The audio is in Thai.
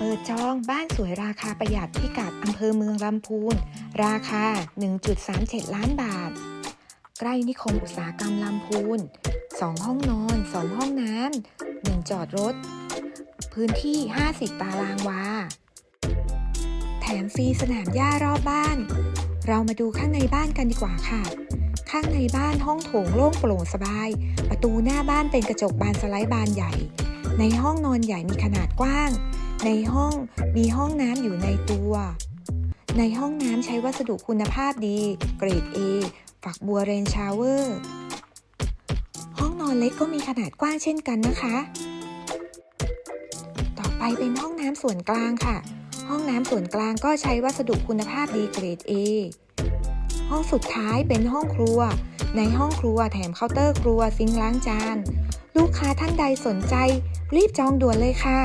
เปิดจองบ้านสวยราคาประหยัดพิกัดอำเภอเมืองลำพูน ราคา 1.37 ล้านบาท ใกล้นิคมอุตสาหกรรมลำพูน 2 ห้องนอน 2 ห้องน้ำ 1 จอดรถ พื้นที่ 50 ตารางวา แถมฟรีสนามหญ้ารอบบ้าน เรามาดูข้างในบ้านกันดีกว่าค่ะ ข้างในบ้านห้องโถงโล่งโปร่งสบาย ประตูหน้าบ้านเป็นกระจกบานสไลด์บานใหญ่ ในห้องนอนใหญ่มีขนาดกว้าง ในห้องมีห้องน้ำอยู่ในตัว ในห้องน้ำใช้วัสดุคุณภาพดี เกรด A ฝักบัวเรนชาวเวอร์ ห้องนอนเล็กก็มีขนาดกว้างเช่นกันนะคะ ต่อไปเป็นห้องน้ำส่วนกลางค่ะ ห้องน้ำส่วนกลางก็ใช้วัสดุคุณภาพดีเกรด A ห้องสุดท้ายเป็นห้องครัว ในห้องครัวแถมเคาน์เตอร์ครัวซิงค์ล้างจาน ลูกค้าท่านใดสนใจ รีบจองด่วนเลยค่ะ